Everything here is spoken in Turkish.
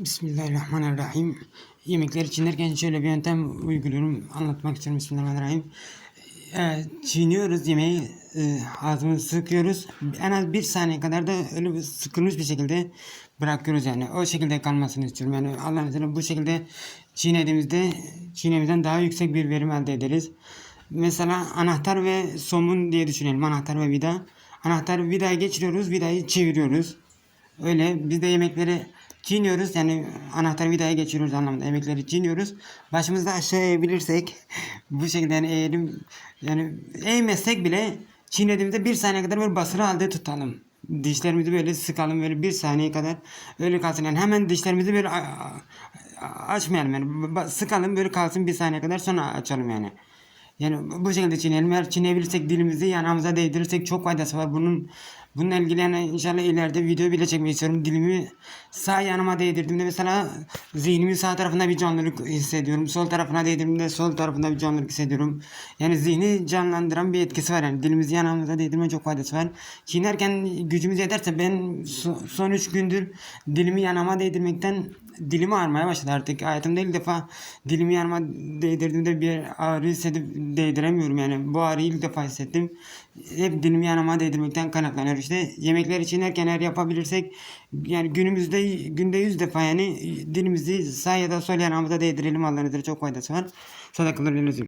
Bismillahirrahmanirrahim. Yemekler içinlerken şöyle bir yöntem uyguluyorum. Anlatmak istiyorum. Bismillahirrahmanirrahim. Ee, çiğniyoruz yemeği. E, ağzımızı sıkıyoruz. En az bir saniye kadar da öyle bir sıkılmış bir şekilde bırakıyoruz yani. O şekilde kalmasını istiyorum. Yani Allah'ın izniyle bu şekilde çiğnediğimizde çiğnemizden daha yüksek bir verim elde ederiz. Mesela anahtar ve somun diye düşünelim. Anahtar ve vida. Anahtar vidaya geçiriyoruz. Vidayı çeviriyoruz. Öyle biz de yemekleri çiğniyoruz yani anahtar vidaya geçiriyoruz anlamında yemekleri çiğniyoruz. Başımızda aşağı eğebilirsek bu şekilde yani eğelim yani eğmezsek bile çiğnediğimizde bir saniye kadar böyle basılı halde tutalım. Dişlerimizi böyle sıkalım böyle bir saniye kadar öyle kalsın yani hemen dişlerimizi böyle açmayalım yani sıkalım böyle kalsın bir saniye kadar sonra açalım yani. Yani bu şekilde çiğneyelim. Eğer çiğneyebilirsek dilimizi yanağımıza değdirirsek çok faydası var. Bunun bununla ilgili yani inşallah ileride video bile çekmeyi istiyorum. Dilimi sağ yanıma değdirdiğimde mesela zihnimin sağ tarafında bir canlılık hissediyorum. Sol tarafına değdirdiğimde sol tarafında bir canlılık hissediyorum. Yani zihni canlandıran bir etkisi var yani. Dilimizi yanağımıza değdirme çok faydası var. Çiğnerken gücümüz yeterse ben so- son 3 gündür dilimi yanağıma değdirmekten dilimi ağrımaya başladı artık. Hayatımda ilk defa dilimi yanıma değdirdiğimde bir ağrı hissedip değdiremiyorum yani. Bu ağrıyı ilk defa hissettim. Hep dilimi yanıma değdirmekten kaynaklanıyor işte. Yemekler için erken eğer yapabilirsek yani günümüzde günde yüz defa yani dilimizi sağ ya da sol yanağımıza değdirelim Allah'ın izniyle çok faydası var. Sellem.